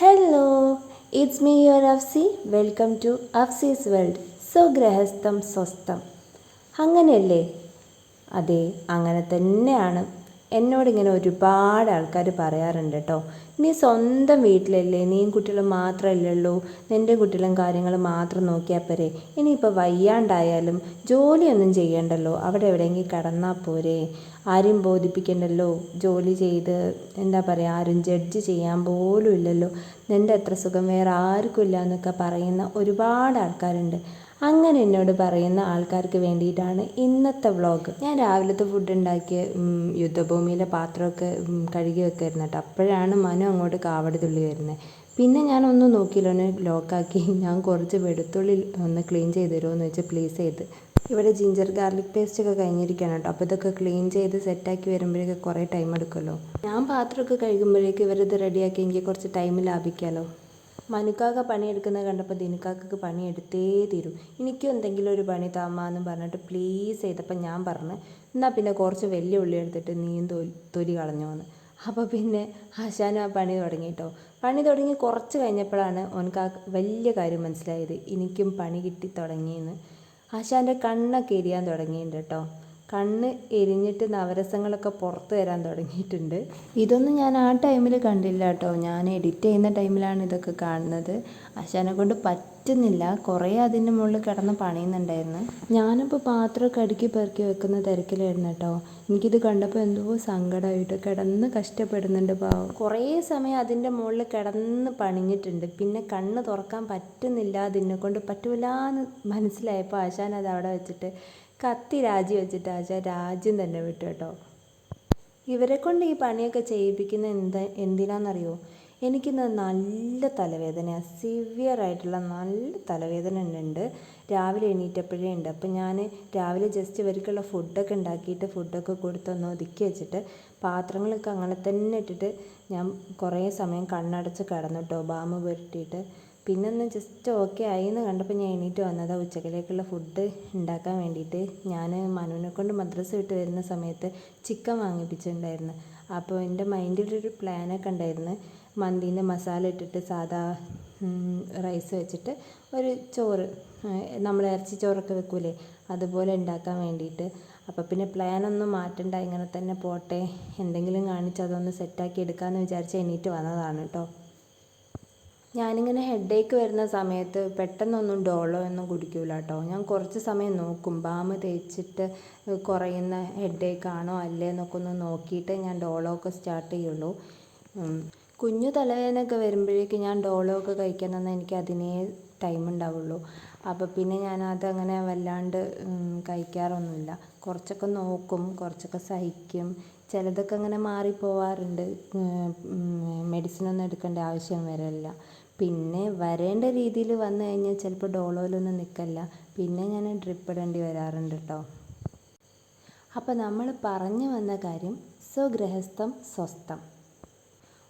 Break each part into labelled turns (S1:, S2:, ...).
S1: Hello it's me your Afsi welcome to Afsi's world സ്വഗ്രഹസ്ഥം സ്വസ്ഥം. അങ്ങനെയല്ലേ? അതെ അങ്ങനെ തന്നെയാണ്. എന്നോടിങ്ങനെ ഒരുപാട് ആൾക്കാർ പറയാറുണ്ട് കേട്ടോ നീ സ്വന്തം വീട്ടിലല്ലേ? നീയും കുട്ടികളും മാത്രമല്ലേ നിന്റെ കുട്ടികളും കാര്യങ്ങൾ മാത്രം നോക്കിയാൽ പോരെ. ഇനിയിപ്പോൾ വയ്യാണ്ടായാലും ജോലിയൊന്നും ചെയ്യണ്ടല്ലോ. അവിടെ എവിടെയെങ്കിലും കിടന്നാൽ പോരെ. ആരും ബോധിപ്പിക്കണ്ടല്ലോ. ജോലി ചെയ്ത് എന്താ പറയുക ആരും ജഡ്ജ് ചെയ്യാൻ പോലും ഇല്ലല്ലോ നിന്റെ അത്ര സുഖം വേറെ ആർക്കും ഇല്ല എന്നൊക്കെ പറയുന്ന ഒരുപാട് ആൾക്കാരുണ്ട്. അങ്ങനെ എന്നോട് പറയുന്ന ആൾക്കാർക്ക് വേണ്ടിയിട്ടാണ് ഇന്നത്തെ വ്ളോഗ് ഞാൻ രാവിലത്തെ ഫുഡ് ഉണ്ടാക്കിയ യുദ്ധഭൂമിയിലെ പാത്രമൊക്കെ കഴുകി വെക്കായിരുന്നു കേട്ടോ. അപ്പോഴാണ് മനു അങ്ങോട്ട് കാവടി തുള്ളി വരുന്നത് പിന്നെ ഞാനൊന്നും നോക്കിയില്ല ഒന്ന് ലോക്കാക്കി ഞാൻ കുറച്ച് വെളുത്തുള്ളി ഒന്ന് ക്ലീൻ ചെയ്ത് തരുമോ വെച്ചാൽ വെച്ച് പ്ലീസ് ചെയ്ത്. ഇവിടെ ജിഞ്ചർ ഗാർലിക് പേസ്റ്റ് ഒക്കെ കഴിഞ്ഞിരിക്കുകയാണ് കേട്ടോ. അപ്പോൾ ഇതൊക്കെ ക്ലീൻ ചെയ്ത് സെറ്റാക്കി വരുമ്പോഴേക്ക് കുറേ ടൈം എടുക്കുമല്ലോ. ഞാൻ പാത്രമൊക്കെ കഴുകുമ്പോഴേക്ക് ഇവരിത് റെഡിയാക്കി എനിക്ക് കുറച്ച് ടൈം ലാഭിക്കാമല്ലോ മനുക്കാക്ക പണിയെടുക്കുന്നത് കണ്ടപ്പോൾ ദിനുക്കാക്കക്ക് പണിയെടുത്തേ തീരൂ. എനിക്കും എന്തെങ്കിലും ഒരു പണി താമാന്ന് പറഞ്ഞിട്ട് പ്ലീസ് ചെയ്തപ്പോൾ ഞാൻ പറഞ്ഞു എന്നാൽ പിന്നെ കുറച്ച് വലിയ ഉള്ളി എടുത്തിട്ട് നീയും തൊലി തൊലി കളഞ്ഞോന്ന്. അപ്പോൾ പിന്നെ ആശാനും ആ പണി തുടങ്ങി കേട്ടോ പണി തുടങ്ങി കുറച്ച് കഴിഞ്ഞപ്പോഴാണ് ഓനക്ക് ആ വലിയ കാര്യം മനസ്സിലായത്. എനിക്കും പണി കിട്ടി തുടങ്ങിയെന്ന്. ആശാന്റെ കണ്ണൊക്കെ എരിയാൻ തുടങ്ങിയിട്ടുണ്ട് കേട്ടോ കണ്ണ് എരിഞ്ഞിട്ട് നവരസങ്ങളൊക്കെ പുറത്ത് വരാൻ തുടങ്ങിയിട്ടുണ്ട്. ഇതൊന്നും ഞാൻ ആ ടൈമിൽ കണ്ടില്ല കേട്ടോ. ഞാൻ എഡിറ്റ് ചെയ്യുന്ന ടൈമിലാണ് ഇതൊക്കെ കാണുന്നത്. ആശാനെ കൊണ്ട് പറ്റുന്നില്ല. കുറേ അതിന്റെ മുകളിൽ കിടന്ന് പണിയുന്നുണ്ടായിരുന്നു. ഞാനിപ്പോൾ പാത്രമൊക്കെ അടുക്കി പെറുക്കി വെക്കുന്ന തിരക്കിലായിരുന്നു കേട്ടോ. എനിക്കിത് കണ്ടപ്പോൾ എന്തോ സങ്കടമായിട്ട് കിടന്ന് കഷ്ടപ്പെടുന്നുണ്ട് പാവം. കുറേ സമയം അതിന്റെ മുകളിൽ കിടന്ന് പണിഞ്ഞിട്ടുണ്ട്. പിന്നെ കണ്ണ് തുറക്കാൻ പറ്റുന്നില്ല. അതിനെ കൊണ്ട് പറ്റൂലെന്ന് മനസ്സിലായപ്പോൾ ആശാൻ അത് അവിടെ വെച്ചിട്ട് കത്തി രാജി വെച്ചിട്ട് ആശാൻ രാജ്യം തന്നെ വിട്ടു കേട്ടോ. ഇവരെ കൊണ്ട് ഈ പണിയൊക്കെ ചെയ്യിപ്പിക്കുന്ന എന്താ എന്തിനാണെന്നറിയോ എനിക്കിന്ന് നല്ല തലവേദനയാണ് സിവിയർ ആയിട്ടുള്ള നല്ല തലവേദന ഉണ്ട്. രാവിലെ എണീറ്റപ്പോഴേ ഉണ്ട്. അപ്പം ഞാൻ രാവിലെ ജസ്റ്റ് ഇവർക്കുള്ള ഫുഡൊക്കെ ഉണ്ടാക്കിയിട്ട് ഫുഡൊക്കെ കൊടുത്തൊന്ന് ഒതുക്കി വെച്ചിട്ട് പാത്രങ്ങളൊക്കെ അങ്ങനെ തന്നെ ഇട്ടിട്ട് ഞാൻ കുറേ സമയം കണ്ണടച്ച് കിടന്നു കേട്ടോ. ബാമ പുരട്ടിയിട്ട് പിന്നെ ഒന്ന് ജസ്റ്റ് ഓക്കെ ആയി എന്ന് കണ്ടപ്പോൾ ഞാൻ എണീറ്റ് വന്നതാണ് ഉച്ചക്കിലേക്കുള്ള ഫുഡ് ഉണ്ടാക്കാൻ വേണ്ടിയിട്ട് ഞാൻ മനുവിനെ കൊണ്ട് മദ്രസ വിട്ട് വരുന്ന സമയത്ത് ചിക്കൻ വാങ്ങിപ്പിച്ചിട്ടുണ്ടായിരുന്നു അപ്പോൾ എന്റെ മൈൻഡിലൊരു പ്ലാനൊക്കെ ഉണ്ടായിരുന്നു മന്തീന്റെ മസാല ഇട്ടിട്ട് സാധാ റൈസ് വെച്ചിട്ട് ഒരു ചോറ് നമ്മൾ ഇറച്ചി ചോറൊക്കെ വെക്കൂലേ അതുപോലെ ഉണ്ടാക്കാൻ വേണ്ടിയിട്ട് അപ്പോൾ പിന്നെ പ്ലാനൊന്നും മാറ്റണ്ട ഇങ്ങനെ തന്നെ പോട്ടെ എന്തെങ്കിലും കാണിച്ച് അതൊന്ന് സെറ്റാക്കി എടുക്കാമെന്ന് വിചാരിച്ച് എണീറ്റ് വന്നതാണ് കേട്ടോ ഞാനിങ്ങനെ ഹെഡേക്ക് വരുന്ന സമയത്ത് പെട്ടെന്നൊന്നും ഡോളോ ഒന്നും കുടിക്കൂല കേട്ടോ ഞാൻ കുറച്ച് സമയം നോക്കും. ബാം തേച്ചിട്ട് കുറയുന്ന ഹെഡേക്ക് ആണോ അല്ലേ എന്നൊക്കെ ഒന്ന് നോക്കിയിട്ട് ഞാൻ ഡോളോ ഒക്കെ സ്റ്റാർട്ട് ചെയ്യുള്ളൂ. കുഞ്ഞു തലവേദനയൊക്കെ വരുമ്പോഴേക്കും ഞാൻ ഡോളോ ഒക്കെ കഴിക്കാൻ തന്നെ എനിക്ക് അതിനേ ടൈം ഉണ്ടാവുള്ളൂ. അപ്പോൾ പിന്നെ ഞാൻ അങ്ങനെ വല്ലാണ്ട് കഴിക്കാറൊന്നുമില്ല. കുറച്ചൊക്കെ നോക്കും കുറച്ചൊക്കെ സഹിക്കും. ചിലതൊക്കെ അങ്ങനെ മാറിപ്പോവാറുണ്ട്. മെഡിസിനൊന്നും എടുക്കേണ്ട ആവശ്യം വരില്ല പിന്നെ വരേണ്ട രീതിയിൽ വന്നു കഴിഞ്ഞാൽ ചിലപ്പോൾ ഡോളോയിലൊന്നും നിൽക്കല്ല. പിന്നെ ഞാൻ ഡ്രിപ്പ് ഇടേണ്ടി വരാറുണ്ട് കേട്ടോ അപ്പോൾ നമ്മൾ പറഞ്ഞു വന്ന കാര്യം സ്വഗൃഹസ്ഥം സ്വസ്ഥം.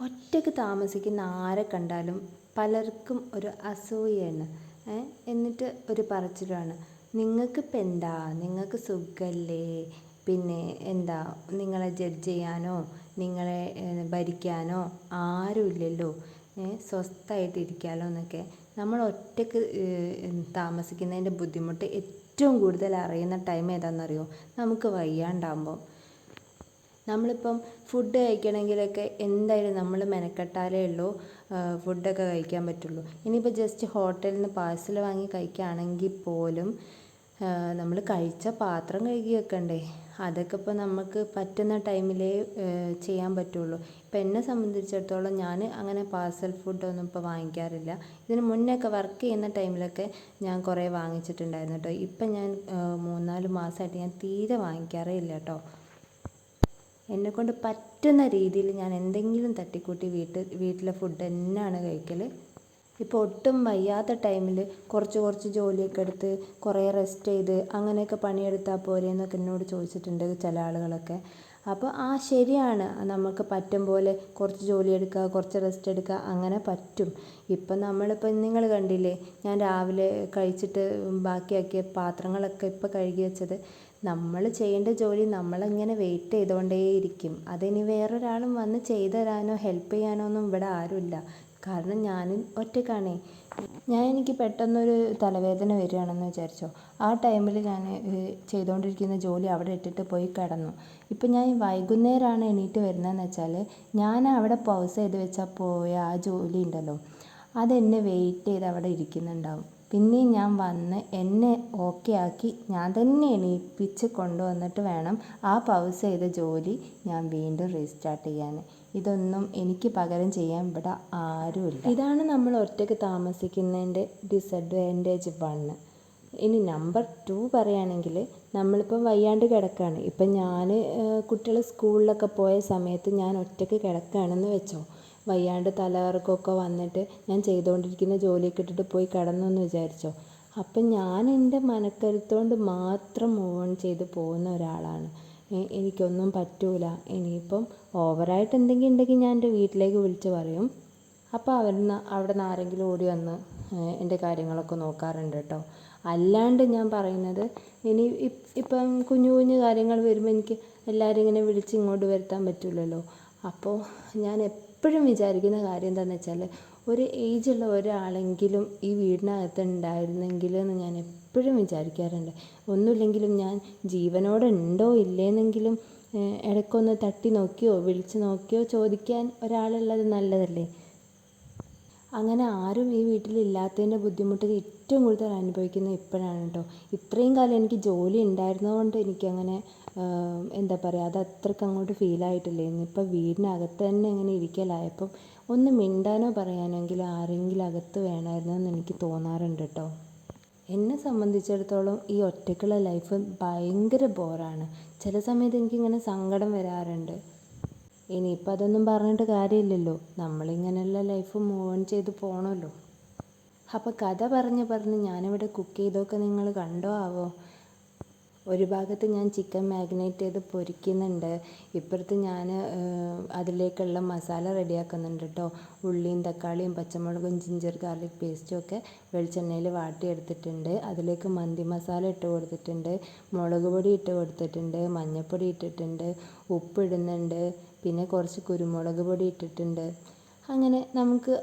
S1: ഒറ്റയ്ക്ക് താമസിക്കുന്ന ആരെ കണ്ടാലും പലർക്കും ഒരു അസൂയയാണ്? എന്നിട്ട് ഒരു പറച്ചിലാണ്. നിങ്ങൾക്കിപ്പോൾ എന്താ? നിങ്ങൾക്ക് സുഖമല്ലേ പിന്നെ എന്താ? നിങ്ങളെ ജഡ്ജ് ചെയ്യാനോ? നിങ്ങളെ ഭരിക്കാനോ ആരുമില്ലല്ലോ? സ്വസ്ഥമായിട്ട് ഇരിക്കാമല്ലോ എന്നൊക്കെ. നമ്മൾ ഒറ്റയ്ക്ക് താമസിക്കുന്നതിന്റെ ബുദ്ധിമുട്ട് ഏറ്റവും കൂടുതൽ അറിയുന്ന ടൈം ഏതാണെന്നറിയോ? നമുക്ക് വയ്യാണ്ടാകുമ്പോൾ നമ്മളിപ്പം ഫുഡ് കഴിക്കണമെങ്കിലൊക്കെ എന്തായാലും നമ്മൾ മെനക്കെട്ടാലേ ഉള്ളൂ ഫുഡൊക്കെ കഴിക്കാൻ പറ്റുള്ളൂ. ഇനിയിപ്പോൾ ജസ്റ്റ് ഹോട്ടലിൽ നിന്ന് പാഴ്സൽ വാങ്ങി കഴിക്കുകയാണെങ്കിൽ പോലും നമ്മൾ കഴിച്ച പാത്രം കഴുകി വെക്കണ്ടേ? അതൊക്കെ ഇപ്പോൾ നമുക്ക് പറ്റുന്ന ടൈമിലേ ചെയ്യാൻ പറ്റുള്ളൂ. ഇപ്പം എന്നെ സംബന്ധിച്ചിടത്തോളം ഞാൻ അങ്ങനെ പാഴ്സൽ ഫുഡൊന്നും ഇപ്പോൾ വാങ്ങിക്കാറില്ല. ഇതിന് മുന്നേ ഒക്കെ വർക്ക് ചെയ്യുന്ന ടൈമിലൊക്കെ ഞാൻ കുറേ വാങ്ങിച്ചിട്ടുണ്ടായിരുന്നു കേട്ടോ ഇപ്പം ഞാൻ മൂന്നാൽ മാസമായിട്ട് ഞാൻ തീരെ വാങ്ങിക്കാറേ ഇല്ല കേട്ടോ എന്നെക്കൊണ്ട് പറ്റുന്ന രീതിയിൽ ഞാൻ എന്തെങ്കിലും തട്ടിക്കൂട്ടി വീട്ടിൽ വീട്ടിലെ ഫുഡ് തന്നെയാണ് കഴിക്കൽ ഇപ്പോൾ ഒട്ടും വയ്യാത്ത ടൈമിൽ കുറച്ച് കുറച്ച് ജോലിയൊക്കെ എടുത്ത് കുറേ റെസ്റ്റ് ചെയ്ത് അങ്ങനെയൊക്കെ പണിയെടുത്താൽ പോരെ എന്നൊക്കെ എന്നോട് ചോദിച്ചിട്ടുണ്ട് ചില ആളുകളൊക്കെ. അപ്പോൾ ആ ശരിയാണ്. നമുക്ക് പറ്റും പോലെ കുറച്ച് ജോലി എടുക്കുക കുറച്ച് റെസ്റ്റ് എടുക്കുക അങ്ങനെ പറ്റും. ഇപ്പം നമ്മളിപ്പോൾ നിങ്ങൾ കണ്ടില്ലേ ഞാൻ രാവിലെ കഴിച്ചിട്ട് ബാക്കിയാക്കിയ പാത്രങ്ങളൊക്കെ ഇപ്പോൾ കഴുകി വെച്ചത്. നമ്മൾ ചെയ്യേണ്ട ജോലി നമ്മളിങ്ങനെ വെയിറ്റ് ചെയ്തുകൊണ്ടേയിരിക്കും. അതിനി വേറൊരാളും വന്ന് ചെയ്തു തരാനോ ഹെൽപ്പ് ചെയ്യാനോ ഒന്നും ഇവിടെ ആരുമില്ല. കാരണം ഞാനും ഒറ്റക്കാണേ ഞാൻ എനിക്ക് പെട്ടെന്നൊരു തലവേദന വരികയാണെന്ന് വിചാരിച്ചോ. ആ ടൈമിൽ ഞാൻ ചെയ്തുകൊണ്ടിരിക്കുന്ന ജോലി അവിടെ ഇട്ടിട്ട് പോയി കിടന്നു. ഇപ്പം ഞാൻ വൈകുന്നേരമാണ് എണീറ്റ് വരുന്നതെന്ന് വെച്ചാൽ ഞാൻ അവിടെ പൗസ് ചെയ്ത് വെച്ചാൽ പോയ ആ ജോലി ഉണ്ടല്ലോ. അതെന്നെ വെയിറ്റ് ചെയ്ത് അവിടെ ഇരിക്കുന്നുണ്ടാവും. പിന്നെയും ഞാൻ വന്ന് എന്നെ ഓക്കെ ആക്കി. ഞാൻ തന്നെ എണീപ്പിച്ച് കൊണ്ടുവന്നിട്ട് വേണം ആ പൗസ് ചെയ്ത ജോലി ഞാൻ വീണ്ടും റീസ്റ്റാർട്ട് ചെയ്യാൻ. ഇതൊന്നും എനിക്ക് പകരം ചെയ്യാൻ ഇവിടെ ആരുമില്ല. ഇതാണ് നമ്മൾ ഒറ്റയ്ക്ക് താമസിക്കുന്നതിന്റെ ഡിസഡ്വാന്റേജ് വണ്ണ് ഇനി നമ്പർ ടു പറയുകയാണെങ്കിൽ നമ്മളിപ്പം വയ്യാണ്ട് കിടക്കുകയാണ്. ഇപ്പം ഞാൻ കുട്ടികൾ സ്കൂളിലൊക്കെ പോയ സമയത്ത് ഞാൻ ഒറ്റയ്ക്ക് കിടക്കുകയാണെന്ന് വെച്ചോ. വയ്യാണ്ട് തലകറക്കമൊക്കെ വന്നിട്ട് ഞാൻ ചെയ്തുകൊണ്ടിരിക്കുന്ന ജോലിയൊക്കെ ഇട്ടിട്ട് പോയി കിടന്നു എന്ന് വിചാരിച്ചോ. അപ്പം ഞാൻ എന്റെ മനക്കരുത്തുകൊണ്ട് മാത്രം മൂവ് ഓൺ ചെയ്ത് പോകുന്ന ഒരാളാണ്. എനിക്കൊന്നും പറ്റൂല. ഇനിയിപ്പം ഓവറായിട്ട് എന്തെങ്കിലും ഉണ്ടെങ്കിൽ ഞാൻ എന്റെ വീട്ടിലേക്ക് വിളിച്ച് പറയും. അപ്പോൾ അവിടുന്ന് അവിടെ നിന്ന് ആരെങ്കിലും ഓടി വന്ന് എന്റെ കാര്യങ്ങളൊക്കെ നോക്കാറുണ്ട് കേട്ടോ. അല്ലാണ്ട് ഞാൻ പറയുന്നത് ഇനി ഇപ്പം കുഞ്ഞു കുഞ്ഞു കാര്യങ്ങൾ വരുമ്പോൾ എനിക്ക് എല്ലാവരും ഇങ്ങനെ വിളിച്ച് ഇങ്ങോട്ട് വരുത്താൻ പറ്റില്ലല്ലോ അപ്പോൾ ഞാൻ എപ്പോഴും വിചാരിക്കുന്ന കാര്യം എന്താണെന്ന് വെച്ചാൽ ഒരു ഏജുള്ള ഒരാളെങ്കിലും ഈ വീടിനകത്ത് ഉണ്ടായിരുന്നെങ്കിൽ എന്ന് ഞാൻ എപ്പോഴും വിചാരിക്കാറുണ്ട്. ഒന്നുമില്ലെങ്കിലും ഞാൻ ജീവനോടെ ഉണ്ടോ ഇല്ലേന്നെങ്കിലും ഇടയ്ക്കൊന്ന് തട്ടി നോക്കിയോ വിളിച്ച് നോക്കിയോ ചോദിക്കാൻ ഒരാളുള്ളത് നല്ലതല്ലേ? അങ്ങനെ ആരും ഈ വീട്ടിലില്ലാത്തതിന്റെ ബുദ്ധിമുട്ട് ഏറ്റവും കൂടുതൽ അനുഭവിക്കുന്നത് ഇപ്പോഴാണ് കേട്ടോ. ഇത്രയും കാലം എനിക്ക് ജോലി ഉണ്ടായിരുന്നതുകൊണ്ട് എനിക്കങ്ങനെ എന്താ പറയുക അത് അത്രയ്ക്ക് അങ്ങോട്ട് ഫീൽ ആയിട്ടില്ല ഇപ്പം വീടിനകത്ത് തന്നെ ഇങ്ങനെ ഇരിക്കലായപ്പം ഒന്ന് മിണ്ടാനോ പറയാനെങ്കിലും ആരെങ്കിലും അകത്ത് വേണമായിരുന്നു എന്ന് എനിക്ക് തോന്നാറുണ്ട് കേട്ടോ. എന്നെ സംബന്ധിച്ചിടത്തോളം ഈ ഒറ്റയ്ക്കുള്ള ലൈഫ് ഭയങ്കര ബോറാണ് ചില സമയത്ത് എനിക്കിങ്ങനെ സങ്കടം വരാറുണ്ട്. ഇനിയിപ്പോൾ അതൊന്നും പറഞ്ഞിട്ട് കാര്യമില്ലല്ലോ. നമ്മളിങ്ങനെയുള്ള ലൈഫ് മൂവ് ഓൺ ചെയ്ത് പോകണമല്ലോ അപ്പോൾ കഥ പറഞ്ഞ് പറഞ്ഞ് ഞാനിവിടെ കുക്ക് ചെയ്തൊക്കെ നിങ്ങൾ കണ്ടോ ആവോ? ഒരു ഭാഗത്ത് ഞാൻ ചിക്കൻ മാഗ്നേറ്റ് ചെയ്ത് പൊരിക്കുന്നുണ്ട്. ഇപ്പുറത്ത് ഞാൻ അതിലേക്കുള്ള മസാല റെഡിയാക്കുന്നുണ്ട് കേട്ടോ ഉള്ളിയും തക്കാളിയും പച്ചമുളകും ജിഞ്ചർ ഗാർലിക് പേസ്റ്റും ഒക്കെ വെളിച്ചെണ്ണയിൽ വാട്ടിയെടുത്തിട്ടുണ്ട് അതിലേക്ക് മന്തി മസാല ഇട്ട് കൊടുത്തിട്ടുണ്ട്. മുളക് പൊടി ഇട്ട് കൊടുത്തിട്ടുണ്ട്. മഞ്ഞൾപ്പൊടി ഇട്ടിട്ടുണ്ട്. ഉപ്പ് ഇടുന്നുണ്ട്. പിന്നെ കുറച്ച് കുരുമുളക് പൊടി ഇട്ടിട്ടുണ്ട്. അങ്ങനെ നമുക്ക്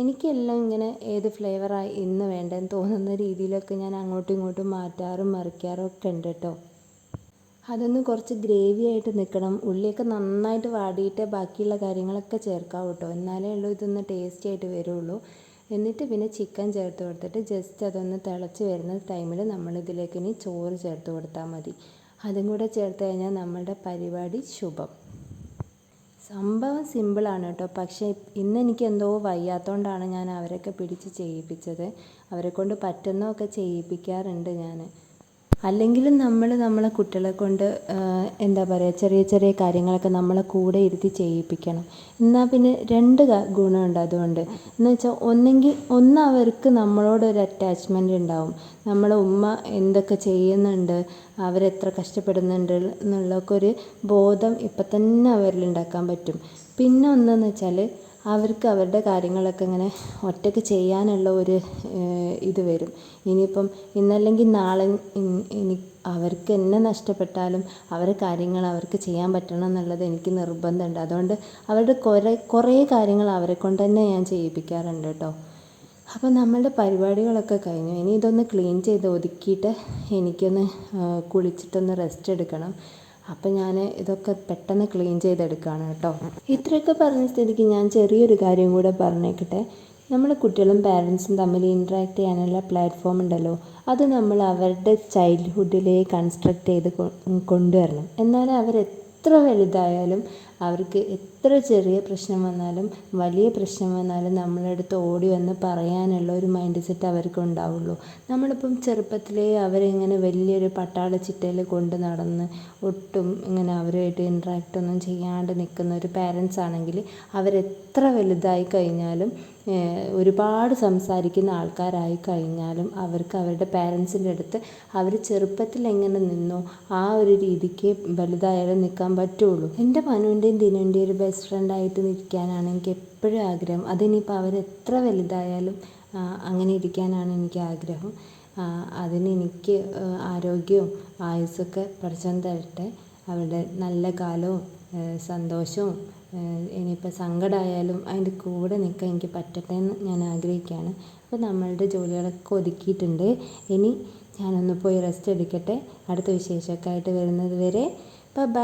S1: എനിക്കെല്ലാം ഇങ്ങനെ ഏത് ഫ്ലേവറാണ് ഇന്ന് വേണ്ടതെന്ന് തോന്നുന്ന രീതിയിലൊക്കെ ഞാൻ അങ്ങോട്ടും ഇങ്ങോട്ടും മാറ്റാറും മറിക്കാറും ഒക്കെ ഉണ്ട് കേട്ടോ അതൊന്ന് കുറച്ച് ഗ്രേവി ആയിട്ട് നിൽക്കണം ഉള്ളിയൊക്കെ നന്നായിട്ട് വാടിയിട്ട് ബാക്കിയുള്ള കാര്യങ്ങളൊക്കെ ചേർക്കാം കേട്ടോ എന്നാലേ ഉള്ളൂ ഇതൊന്ന് ടേസ്റ്റി ആയിട്ട് വരുള്ളൂ. എന്നിട്ട് പിന്നെ ചിക്കൻ ചേർത്ത് കൊടുത്തിട്ട് ജസ്റ്റ് അതൊന്ന് തിളച്ച് വരുന്ന ടൈമിൽ നമ്മൾ ഇതിലേക്ക് ഇനി ചോറ് ചേർത്ത് കൊടുത്താൽ മതി. അതും കൂടെ ചേർത്ത് കഴിഞ്ഞാൽ നമ്മളുടെ പരിപാടി ശുഭം. സംഭവം സിമ്പിളാണ് കേട്ടോ. പക്ഷേ ഇന്ന് എനിക്ക് എന്തോ വയ്യാത്തതുകൊണ്ടാണ് ഞാൻ അവരെയൊക്കെ പിടിച്ച് ചെയ്യിപ്പിച്ചത്. അവരെക്കൊണ്ട് പറ്റുന്നതൊക്കെ ചെയ്യിപ്പിക്കാറുണ്ട് ഞാൻ അല്ലെങ്കിലും നമ്മൾ നമ്മളെ കുട്ടികളെ കൊണ്ട് എന്താ പറയുക ചെറിയ ചെറിയ കാര്യങ്ങളൊക്കെ നമ്മളെ കൂടെ ഇരുത്തി ചെയ്യിപ്പിക്കണം. എന്നാൽ പിന്നെ രണ്ട് ഗുണമുണ്ട് അതുകൊണ്ട്. എന്ന് വെച്ചാൽ ഒന്നെങ്കിൽ ഒന്ന് അവർക്ക് നമ്മളോടൊരു അറ്റാച്ച്മെന്റ് ഉണ്ടാവും. നമ്മളെ ഉമ്മ എന്തൊക്കെ ചെയ്യുന്നുണ്ട് അവരെത്ര കഷ്ടപ്പെടുന്നുണ്ട് എന്നുള്ളതൊക്കെ ഒരു ബോധം ഇപ്പം തന്നെ അവരിൽ ഉണ്ടാക്കാൻ പറ്റും. പിന്നെ ഒന്നെന്ന് വെച്ചാൽ അവർക്ക് അവരുടെ കാര്യങ്ങളൊക്കെ ഇങ്ങനെ ഒറ്റയ്ക്ക് ചെയ്യാനുള്ള ഒരു ഇത് വരും. ഇനിയിപ്പം ഇന്നല്ലെങ്കിൽ നാളെ ഇനി അവർക്ക് എന്നെ നഷ്ടപ്പെട്ടാലും അവരുടെ കാര്യങ്ങൾ അവർക്ക് ചെയ്യാൻ പറ്റണം എന്നുള്ളത് എനിക്ക് നിർബന്ധമുണ്ട്. അതുകൊണ്ട് അവരുടെ കുറേ കുറേ കാര്യങ്ങൾ അവരെ കൊണ്ട് തന്നെ ഞാൻ ചെയ്യിപ്പിക്കാറുണ്ട് കേട്ടോ. അപ്പോൾ നമ്മളുടെ പരിപാടികളൊക്കെ കഴിഞ്ഞു. ഇനി ഇതൊന്ന് ക്ലീൻ ചെയ്ത് ഒതുക്കിയിട്ട് എനിക്കൊന്ന് കുളിച്ചിട്ടൊന്ന് റെസ്റ്റ് എടുക്കണം. അപ്പം ഞാൻ ഇതൊക്കെ പെട്ടെന്ന് ക്ലീൻ ചെയ്തെടുക്കുകയാണ് കേട്ടോ. ഇത്രയൊക്കെ പറഞ്ഞ സ്ഥിതിക്ക് ഞാൻ ചെറിയൊരു കാര്യം കൂടെ പറഞ്ഞേക്കട്ടെ. നമ്മൾ കുട്ടികളും പാരൻസും തമ്മിൽ ഇൻട്രാക്ട് ചെയ്യാനുള്ള പ്ലാറ്റ്ഫോം ഉണ്ടല്ലോ. അത് നമ്മൾ അവരുടെ ചൈൽഡ്ഹുഡിലേ കൺസ്ട്രക്ട് ചെയ്ത് കൊണ്ടുവരണം. എന്നാലേ അവർ എത്ര വലുതായാലും അവർക്ക് എത്ര ചെറിയ പ്രശ്നം വന്നാലും വലിയ പ്രശ്നം വന്നാലും നമ്മളെ അടുത്ത് ഓടി വന്ന് പറയാനുള്ള ഒരു മൈൻഡ് സെറ്റ് അവർക്ക് ഉണ്ടാവുള്ളൂ. നമ്മളിപ്പം ചെറുപ്പത്തിലേ അവരെ ഇങ്ങനെ വലിയൊരു പട്ടാള ചിട്ടയിൽ കൊണ്ട് നടന്ന് ഒട്ടും ഇങ്ങനെ അവരുമായിട്ട് ഇൻട്രാക്റ്റ് ഒന്നും ചെയ്യാണ്ട് നിൽക്കുന്ന ഒരു പാരൻസ് ആണെങ്കിൽ അവരെത്ര വലുതായി കഴിഞ്ഞാലും ഒരുപാട് സംസാരിക്കുന്ന ആൾക്കാരായി കഴിഞ്ഞാലും അവർക്ക് അവരുടെ പാരൻസിന്റെ അടുത്ത് അവർ ചെറുപ്പത്തിൽ എങ്ങനെ നിന്നോ ആ ഒരു രീതിക്ക് വലുതായാലും നിൽക്കാൻ പറ്റുള്ളൂ. എന്റെ മനുവിന്റെയും എന്റെ ഒരു ബെസ്റ്റ് ഫ്രണ്ടായിട്ട് നിൽക്കാനാണ് എനിക്ക് എപ്പോഴും ആഗ്രഹം. അതിനിപ്പോൾ അവരെത്ര വലുതായാലും അങ്ങനെ ഇരിക്കാനാണ് എനിക്ക് ആഗ്രഹം. അതിന് എനിക്ക് ആരോഗ്യവും ആയുസ്സൊക്കെ പ്രശ്നം തരട്ടെ. അവരുടെ നല്ല കാലവും സന്തോഷവും ഇനിയിപ്പോൾ സങ്കടമായാലും അതിന്റെ കൂടെ നിൽക്കാൻ എനിക്ക് പറ്റട്ടെ എന്ന് ഞാൻ ആഗ്രഹിക്കുകയാണ്. അപ്പോൾ നമ്മളുടെ ജോലികളൊക്കെ ഒതുക്കിയിട്ടുണ്ട്. ഇനി ഞാനൊന്ന് പോയി റെസ്റ്റ് എടുക്കട്ടെ. അടുത്ത വിശേഷമൊക്കെ ആയിട്ട് വരുന്നത് വരെ. ബ